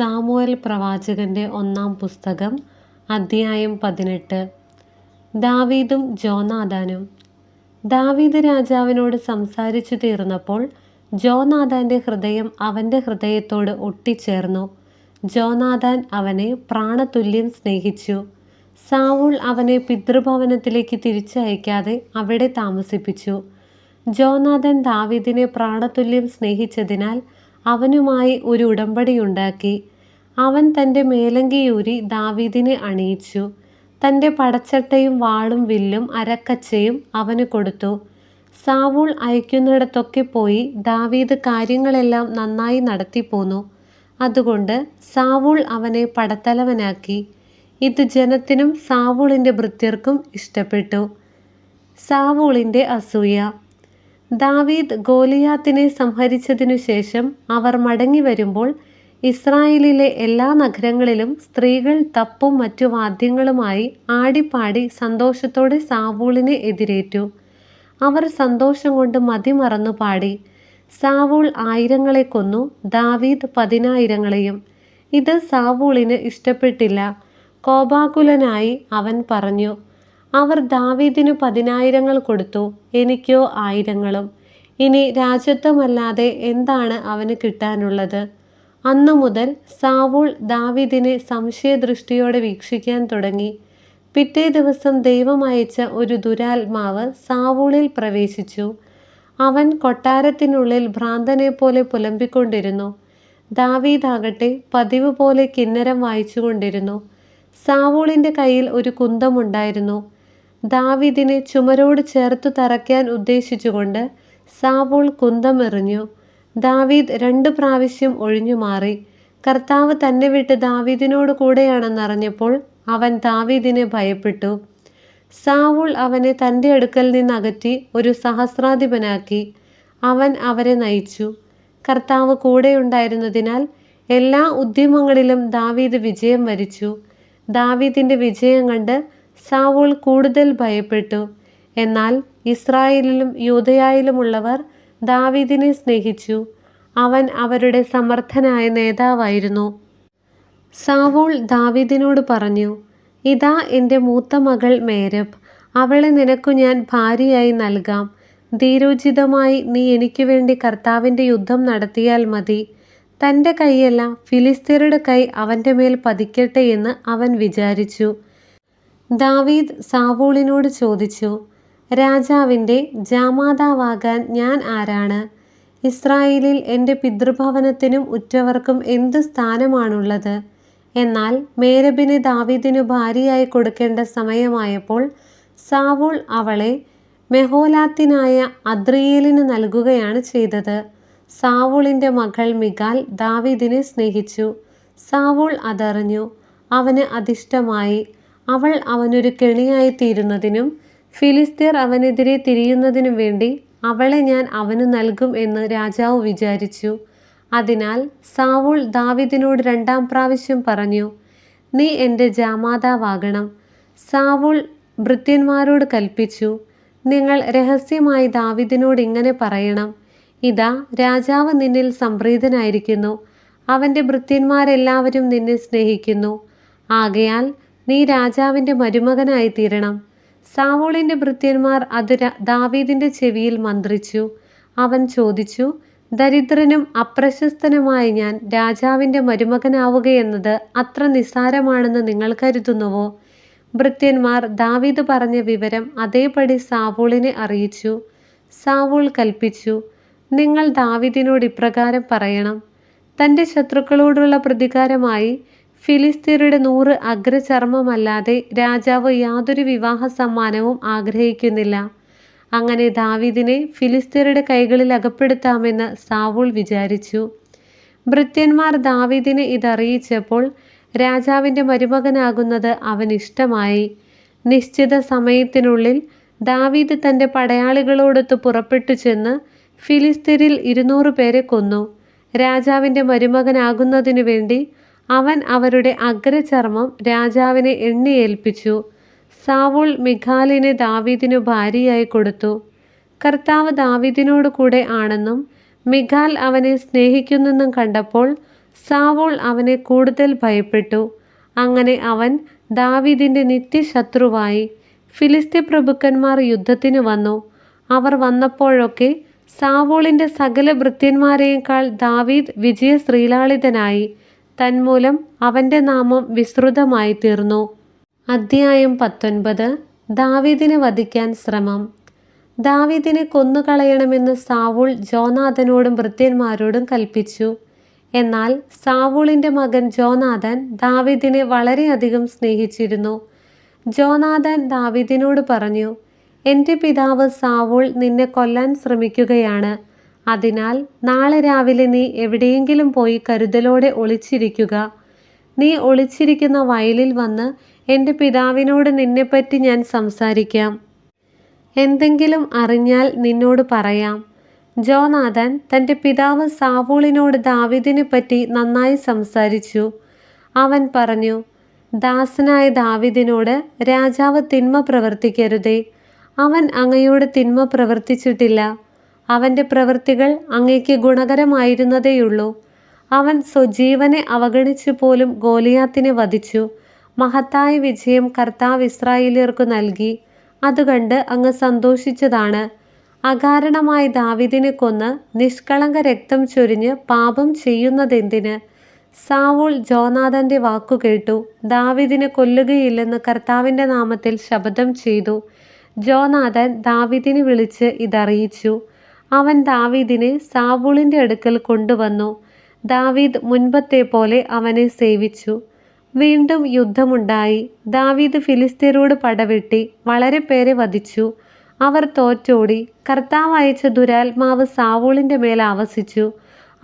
Samuel പ്രവാചകന്റെ ഒന്നാം പുസ്തകം അധ്യായം പതിനെട്ട്. ദാവീദും ജോനാദാനും ദാവീദ് രാജാവിനോട് സംസാരിച്ചു തീർന്നപ്പോൾ ജോനാഥാന്റെ ഹൃദയം അവന്റെ ഹൃദയത്തോട് ഒട്ടിച്ചേർന്നു. ജോനാഥാൻ അവനെ പ്രാണതുല്യം സ്നേഹിച്ചു. സാവൂൾ അവനെ പിതൃഭവനത്തിലേക്ക് തിരിച്ചയക്കാതെ അവിടെ താമസിപ്പിച്ചു. ജോനാഥൻ ദാവീദിനെ പ്രാണതുല്യം സ്നേഹിച്ചതിനാൽ അവനുമായി ഒരു ഉടമ്പടിയുണ്ടാക്കി അവൻ തന്റെ മേലങ്കിയൂരി ദാവീദിനെ അണിയിച്ചു. തന്റെ പടച്ചട്ടയും വാളും വില്ലും അരക്കച്ചയും അവന് കൊടുത്തു. സാവൂൾ അയക്കുന്നിടത്തൊക്കെ പോയി ദാവീദ് കാര്യങ്ങളെല്ലാം നന്നായി നടത്തിപ്പോന്നു അതുകൊണ്ട് സാവൂൾ അവനെ പടത്തലവനാക്കി. ഇത് ജനത്തിനും സാവൂളിന്റെ ഭൃത്യർക്കും ഇഷ്ടപ്പെട്ടു. സാവൂളിന്റെ അസൂയ. ദാവീദ് ഗോലിയാത്തിനെ സംഹരിച്ചതിനു ശേഷം അവർ മടങ്ങി വരുമ്പോൾ ഇസ്രായേലിലെ എല്ലാ നഗരങ്ങളിലും സ്ത്രീകൾ തപ്പും മറ്റു വാദ്യങ്ങളുമായി ആടിപ്പാടി സന്തോഷത്തോടെ സാവൂളിനെ എതിരേറ്റു. അവർ സന്തോഷം കൊണ്ട് മതിമറന്നു പാടി. സാവൂൾ ആയിരങ്ങളെ കൊന്നു ദാവീദ് പതിനായിരങ്ങളെയും. ഇത് സാവൂളിന് ഇഷ്ടപ്പെട്ടില്ല. കോപാകുലനായി അവൻ പറഞ്ഞു അവർ ദാവീദിന് പതിനായിരങ്ങൾ കൊടുത്തു എനിക്കോ ആയിരങ്ങളും. ഇനി രാജ്യത്വമല്ലാതെ എന്താണ് അവന് കിട്ടാനുള്ളത്? അന്നു മുതൽ സാവൂൾ ദാവീദിനെ സംശയദൃഷ്ടിയോടെ വീക്ഷിക്കാൻ തുടങ്ങി. പിറ്റേ ദിവസം ദൈവം അയച്ച ഒരു ദുരാത്മാവ് സാവൂളിൽ പ്രവേശിച്ചു. അവൻ കൊട്ടാരത്തിനുള്ളിൽ ഭ്രാന്തനെ പോലെ പുലമ്പിക്കൊണ്ടിരുന്നു. ദാവീദാകട്ടെ പതിവ് പോലെ കിന്നരം വായിച്ചുകൊണ്ടിരുന്നു. സാവൂളിന്റെ കയ്യിൽ ഒരു കുന്തമുണ്ടായിരുന്നു. ദാവീദിനെ ചുമരോട് ചേർത്തു തറയ്ക്കാൻ ഉദ്ദേശിച്ചുകൊണ്ട് സാവൂൾ കുന്തമെറിഞ്ഞു. ദാവീദ് രണ്ട് പ്രാവശ്യം ഒഴിഞ്ഞു മാറി. കർത്താവ് തന്നെ വിട്ട് ദാവീദിനോട് കൂടെയാണെന്നറിഞ്ഞപ്പോൾ അവൻ ദാവീദിനെ ഭയപ്പെട്ടു. സാവൂൾ അവനെ തന്റെ അടുക്കൽ നിന്ന് അകറ്റി ഒരു സഹസ്രാധിപനാക്കി. അവൻ അവരെ നയിച്ചു. കർത്താവ് കൂടെയുണ്ടായിരുന്നതിനാൽ എല്ലാ ഉദ്യമങ്ങളിലും ദാവീദ് വിജയം വരിച്ചു. ദാവീദിന്റെ വിജയം കണ്ട് സാവൂൾ കൂടുതൽ ഭയപ്പെട്ടു. എന്നാൽ ഇസ്രായേലിലും യൂതയായിലുമുള്ളവർ ദാവീദിനെ സ്നേഹിച്ചു. അവൻ അവരുടെ സമർത്ഥനായ നേതാവായിരുന്നു. സാവൂൾ ദാവീദിനോട് പറഞ്ഞു ഇതാ എന്റെ മൂത്ത മകൾ മേരബ്. അവളെ നിനക്കു ഞാൻ ഭാര്യയായി നൽകാം. ധീരോചിതമായി നീ എനിക്ക് വേണ്ടി കർത്താവിന്റെ യുദ്ധം നടത്തിയാൽ മതി. തന്റെ കൈയല്ല ഫിലിസ്തീനയുടെ കൈ അവന്റെ മേൽ പതിക്കട്ടെ എന്ന് അവൻ വിചാരിച്ചു. ദാവീദ് സാവൂളിനോട് ചോദിച്ചു രാജാവിന്റെ ജാമാതാവാകാൻ ഞാൻ ആരാണ്? ഇസ്രായേലിൽ എന്റെ പിതൃഭവനത്തിനും ഉറ്റവർക്കും എന്ത് സ്ഥാനമാണുള്ളത്? എന്നാൽ മേരബിന് ദാവീദിനു ഭാര്യയായി കൊടുക്കേണ്ട സമയമായപ്പോൾ സാവൂൾ അവളെ മെഹോലാത്തിനായ അദ്രിയേലിന് നൽകുകയാണ് ചെയ്തത്. സാവൂളിന്റെ മകൾ മികാൽ ദാവീദിനെ സ്നേഹിച്ചു. സാവൂൾ അതറിഞ്ഞു അവന് അതിഷ്ടമായി അവൾ അവനൊരു കെണിയായി തീരുന്നതിനും ഫിലിസ്തീർ അവനെതിരെ തിരിയുന്നതിനു വേണ്ടി അവളെ ഞാൻ അവന് നൽകും എന്ന് രാജാവ് വിചാരിച്ചു. അതിനാൽ സാവൂൾ ദാവിദിനോട് രണ്ടാം പ്രാവശ്യം പറഞ്ഞു നീ എന്റെ ജാമാതാവാകണം. സാവൂൾ ഭൃത്യന്മാരോട് കൽപ്പിച്ചു നിങ്ങൾ രഹസ്യമായി ദാവിദിനോട് ഇങ്ങനെ പറയണം. ഇതാ രാജാവ് നിന്നിൽ സംപ്രീതനായിരിക്കുന്നു. അവന്റെ ഭൃത്യന്മാരെല്ലാവരും നിന്നെ സ്നേഹിക്കുന്നു. ആകയാൽ നീ രാജാവിന്റെ മരുമകനായി തീരണം സാവോളിന്റെ ഭൃത്യന്മാർ അത് ദാവീദിന്റെ ചെവിയിൽ മന്ത്രിച്ചു. അവൻ ചോദിച്ചു ദരിദ്രനും അപ്രശസ്തനുമായ ഞാൻ രാജാവിന്റെ മരുമകനാവുകയെന്നത് അത്ര നിസ്സാരമാണെന്ന് നിങ്ങൾ കരുതുന്നുവോ? ഭൃത്യന്മാർ ദാവീദ് പറഞ്ഞ വിവരം അതേപടി സാവൂളിനെ അറിയിച്ചു. സാവൂൾ കൽപ്പിച്ചു നിങ്ങൾ ദാവീദിനോട് ഇപ്രകാരം പറയണം. തന്റെ ശത്രുക്കളോടുള്ള പ്രതികാരമായി ഫിലിസ്തീനയുടെ നൂറ് അഗ്രചർമ്മമല്ലാതെ രാജാവ് യാതൊരു വിവാഹ സമ്മാനവും ആഗ്രഹിക്കുന്നില്ല. അങ്ങനെ ദാവീദിനെ ഫിലിസ്തീനയുടെ കൈകളിൽ അകപ്പെടുത്താമെന്ന് സാവൂൾ വിചാരിച്ചു. ഭൃത്യന്മാർ ദാവീദിനെ ഇതറിയിച്ചപ്പോൾ രാജാവിന്റെ മരുമകനാകുന്നത് അവൻ ഇഷ്ടമായി. നിശ്ചിത സമയത്തിനുള്ളിൽ ദാവീദ് തന്റെ പടയാളികളോടൊത്ത് പുറപ്പെട്ടു ചെന്ന് ഫിലിസ്തീനിൽ ഇരുന്നൂറ് പേരെ കൊന്നു. രാജാവിന്റെ മരുമകനാകുന്നതിനു വേണ്ടി അവൻ അവരുടെ അഗ്രചർമ്മം രാജാവിനെ എണ്ണിയേൽപ്പിച്ചു. സാവൂൾ മിഖാലിനെ ദാവീദിനു ഭാര്യയായി കൊടുത്തു. കർത്താവ് ദാവീദിനോട് കൂടെ ആണെന്നും മിഖാൽ അവനെ സ്നേഹിക്കുന്നെന്നും കണ്ടപ്പോൾ സാവൂൾ അവനെ കൂടുതൽ ഭയപ്പെട്ടു. അങ്ങനെ അവൻ ദാവീദിന്റെ നിത്യശത്രുവായി ഫിലിസ്തീ പ്രഭുക്കന്മാർ യുദ്ധത്തിന് വന്നു. അവർ വന്നപ്പോഴൊക്കെ സാവൂളിന്റെ സകല ഭൃത്യന്മാരെയേക്കാൾ ദാവീദ് വിജയശ്രീലാളിതനായി. തന്മൂലം അവന്റെ നാമം വിസ്തൃതമായി തീർന്നു അദ്ധ്യായം പത്തൊൻപത്. ദാവീദിനെ വധിക്കാൻ ശ്രമം. ദാവീദിനെ കൊന്നുകളയണമെന്ന് സാവൂൾ ജോനാഥനോടും ഭൃത്യന്മാരോടും കൽപ്പിച്ചു. എന്നാൽ സാവൂളിന്റെ മകൻ ജോനാഥൻ ദാവീദിനെ വളരെയധികം സ്നേഹിച്ചിരുന്നു. ജോനാഥൻ ദാവീദിനോട് പറഞ്ഞു എന്റെ പിതാവ് സാവൂൾ നിന്നെ കൊല്ലാൻ ശ്രമിക്കുകയാണ്. അതിനാൽ നാളെ രാവിലെ നീ എവിടെയെങ്കിലും പോയി കരുതലോടെ ഒളിച്ചിരിക്കുക. നീ ഒളിച്ചിരിക്കുന്ന വയലിൽ വന്ന് എന്റെ പിതാവിനോട് നിന്നെപ്പറ്റി ഞാൻ സംസാരിക്കാം. എന്തെങ്കിലും അറിഞ്ഞാൽ നിന്നോട് പറയാം. ജോനാഥൻ തന്റെ പിതാവ് സാവൂളിനോട് ദാവിദിനെ പറ്റി നന്നായി സംസാരിച്ചു. അവൻ പറഞ്ഞു ദാസനായ ദാവിദിനോട് രാജാവ് തിന്മ പ്രവർത്തിക്കരുതേ. അവൻ അങ്ങയോട് തിന്മ പ്രവർത്തിച്ചിട്ടില്ല. അവന്റെ പ്രവൃത്തികൾ അങ്ങയ്ക്ക് ഗുണകരമായിരുന്നതേയുള്ളൂ. അവൻ സ്വജീവനെ അവഗണിച്ചു പോലും ഗോലിയാത്തിനെ വധിച്ചു. മഹത്തായ വിജയം കർത്താവ് ഇസ്രായേലിയർക്കു നൽകി. അതുകണ്ട് അങ്ങ് സന്തോഷിച്ചതാണ്. അകാരണമായി ദാവിദിനെ കൊന്ന് നിഷ്കളങ്ക രക്തം ചൊരിഞ്ഞ് പാപം ചെയ്യുന്നതെന്തിന്? സാവൂൾ ജോനാഥന്റെ വാക്കു കേട്ടു. ദാവീദിനെ കൊല്ലുകയില്ലെന്ന് കർത്താവിന്റെ നാമത്തിൽ ശപഥം ചെയ്തു. ജോനാഥൻ ദാവിദിനെ വിളിച്ച് ഇതറിയിച്ചു. അവൻ ദാവീദിനെ സാവൂളിന്റെ അടുക്കൽ കൊണ്ടുവന്നു. ദാവീദ് മുൻപത്തെ പോലെ അവനെ സേവിച്ചു. വീണ്ടും യുദ്ധമുണ്ടായി. ദാവീദ് ഫിലിസ്തീനോട് പടവെട്ടി വളരെ പേരെ വധിച്ചു. അവർ തോറ്റോടി. കർത്താവ് അയച്ച ദുരാത്മാവ് സാവൂളിന്റെ മേൽ ആവസിച്ചു.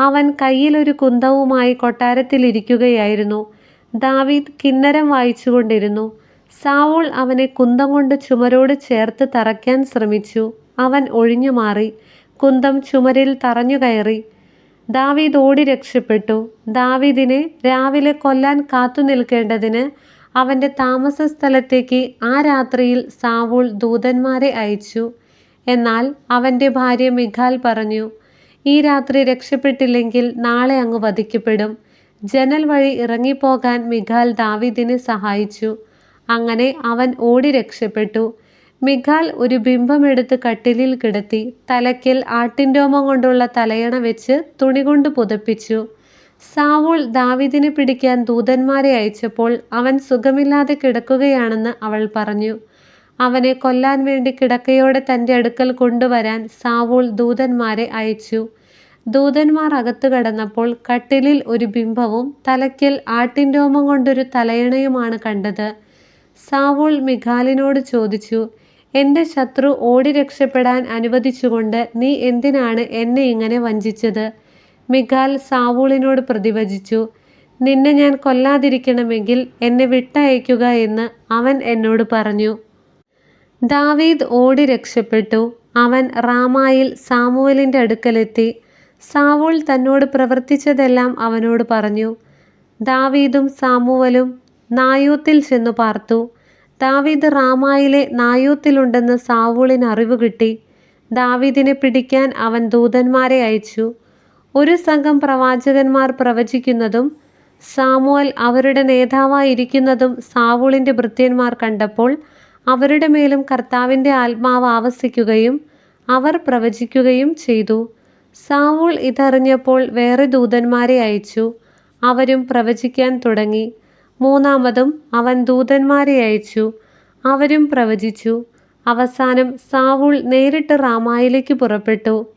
അവൻ കയ്യിലൊരു കുന്തവുമായി കൊട്ടാരത്തിലിരിക്കുകയായിരുന്നു ദാവീദ് കിന്നരം വായിച്ചുകൊണ്ടിരുന്നു. സാവൂൾ അവനെ കുന്തം കൊണ്ട് ചുമരോട് ചേർത്ത് തറയ്ക്കാൻ ശ്രമിച്ചു. അവൻ ഒഴിഞ്ഞു മാറി കുന്തം ചുമരിൽ തറഞ്ഞു കയറി. ദാവീദ് ഓടി രക്ഷപ്പെട്ടു. ദാവീദിനെ രാവിലെ കൊല്ലാൻ കാത്തു നിൽക്കേണ്ടതിന് അവന്റെ താമസ സ്ഥലത്തേക്ക് ആ രാത്രിയിൽ സാവൂൾ ദൂതന്മാരെ അയച്ചു. എന്നാൽ അവന്റെ ഭാര്യ മിഖാൽ പറഞ്ഞു ഈ രാത്രി രക്ഷപ്പെട്ടില്ലെങ്കിൽ നാളെ അങ്ങ് വധിക്കപ്പെടും. ജനൽ വഴി ഇറങ്ങിപ്പോകാൻ മിഖാൽ ദാവീദിനെ സഹായിച്ചു. അങ്ങനെ അവൻ ഓടി രക്ഷപ്പെട്ടു. മിഖാൽ ഒരു ബിംബമെടുത്ത് കട്ടിലിൽ കിടത്തി തലയ്ക്കൽ ആട്ടിൻരോമം കൊണ്ടുള്ള തലയണ വെച്ച് തുണി കൊണ്ട് പുതപ്പിച്ചു. സാവൂൾ ദാവിദിനെ പിടിക്കാൻ ദൂതന്മാരെ അയച്ചപ്പോൾ അവൻ സുഖമില്ലാതെ കിടക്കുകയാണെന്ന് അവൾ പറഞ്ഞു. അവനെ കൊല്ലാൻ വേണ്ടി കിടക്കയോടെ തന്റെ അടുക്കൽ കൊണ്ടുവരാൻ സാവൂൾ ദൂതന്മാരെ അയച്ചു. ദൂതന്മാർ അകത്തു കടന്നപ്പോൾ കട്ടിലിൽ ഒരു ബിംബവും തലയ്ക്കൽ ആട്ടിൻഡോമം കൊണ്ടൊരു തലയണയുമാണ് കണ്ടത്. സാവൂൾ മിഖാലിനോട് ചോദിച്ചു എന്റെ ശത്രു ഓടി രക്ഷപ്പെടാൻ അനുവദിച്ചുകൊണ്ട് നീ എന്തിനാണ് എന്നെ ഇങ്ങനെ വഞ്ചിച്ചത്? മിഖാൽ സാവൂളിനോട് പ്രതിവചിച്ചു നിന്നെ ഞാൻ കൊല്ലാതിരിക്കണമെങ്കിൽ എന്നെ വിട്ടയക്കുക എന്ന് അവൻ എന്നോട് പറഞ്ഞു. ദാവീദ് ഓടി രക്ഷപ്പെട്ടു. അവൻ റാമായിൽ സാമുവലിന്റെ അടുക്കലെത്തി. സാവൂൾ തന്നോട് പ്രവർത്തിച്ചതെല്ലാം അവനോട് പറഞ്ഞു. ദാവീദും സാമുവലും നായൂത്തിൽ ചെന്നു പാർത്തു. ദാവീദ് റാമായിലെ നായൂത്തിലുണ്ടെന്ന് സാവൂളിന് അറിവ് കിട്ടി. ദാവീദിനെ പിടിക്കാൻ അവൻ ദൂതന്മാരെ അയച്ചു. ഒരു സംഘം പ്രവാചകന്മാർ പ്രവചിക്കുന്നതും സാമുവൽ അവരുടെ നേതാവായിരിക്കുന്നതും സാവൂളിന്റെ ഭൃത്യന്മാർ കണ്ടപ്പോൾ അവരുടെ മേലും കർത്താവിന്റെ ആത്മാവ് ആവസിക്കുകയും അവർ പ്രവചിക്കുകയും ചെയ്തു. സാവൂൾ ഇതറിഞ്ഞപ്പോൾ വേറെ ദൂതന്മാരെ അയച്ചു. അവരും പ്രവചിക്കാൻ തുടങ്ങി. മൂന്നാമതും അവൻ ദൂതന്മാരെ അയച്ചു. അവരും പ്രവചിച്ചു. അവസാനം സാവൂൾ നേരിട്ട് റാമായിലേക്ക് പുറപ്പെട്ടു.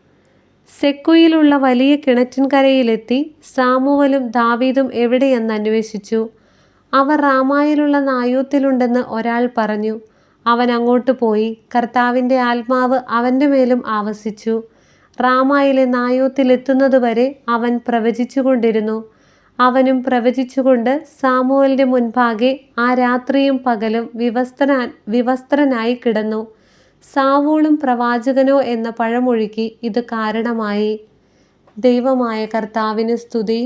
സെക്കുയിലുള്ള വലിയ കിണറ്റിൻകരയിലെത്തി സാമുവലും ദാവീദും എവിടെയെന്ന് അന്വേഷിച്ചു. അവർ റാമായിലുള്ള നായൂത്തിലുണ്ടെന്ന് ഒരാൾ പറഞ്ഞു. അവൻ അങ്ങോട്ട് പോയി. കർത്താവിന്റെ ആത്മാവ് അവന്റെ മേലും ആവസിച്ചു. റാമായിലെ നായൂത്തിലെത്തുന്നതുവരെ അവൻ പ്രവചിച്ചുകൊണ്ടിരുന്നു. അവനും പ്രവചിച്ചുകൊണ്ട് സാമുവലിന്റെ മുൻപാകെ ആ രാത്രിയും പകലും വിവസ്ത്രനാ വിവസ്ത്രനായി കിടന്നു. സാവൂളും പ്രവാചകനോ എന്ന പഴമൊഴിക്ക് ഇത് കാരണമായി. ദൈവമായ കർത്താവിന് സ്തുതി.